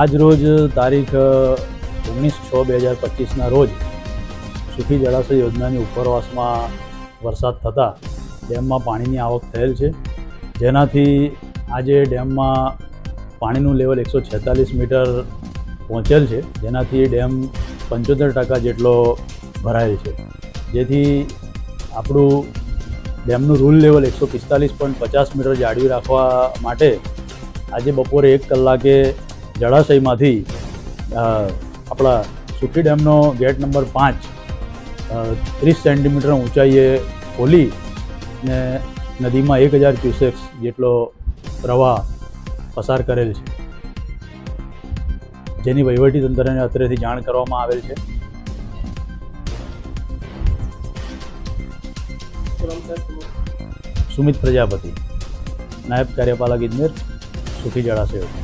આજ રોજ તારીખ ઓગણીસ છ બે હજાર પચીસના રોજ સુખી જળાશય યોજનાની ઉપરવાસમાં વરસાદ થતાં ડેમમાં પાણીની આવક થયેલ છે. જેનાથી આજે ડેમમાં પાણીનું લેવલ એકસો છેતાલીસ મીટર પહોંચેલ છે. જેનાથી ડેમ પંચોતેર ટકા જેટલો ભરાયેલ છે. જેથી આપણું ડેમનું રૂલ લેવલ એકસો પિસ્તાલીસ પોઈન્ટ પચાસ મીટર જાળવી રાખવા માટે આજે બપોરે એક કલાકે જળાશયમાંથી આપણા સુખી ડેમનો ગેટ નંબર પાંચ ત્રીસ સેન્ટીમીટર ઊંચાઈએ ખોલી ને નદીમાં એક હજાર ક્યુસેક્સ જેટલો પ્રવાહ પસાર કરેલ છે. જેની વહીવટી તંત્રને અત્રેથી જાણ કરવામાં આવેલ છે. સુમિત પ્રજાપતિ, નાયબ કાર્યપાલક ઇજનેર, સુખી જળાશય.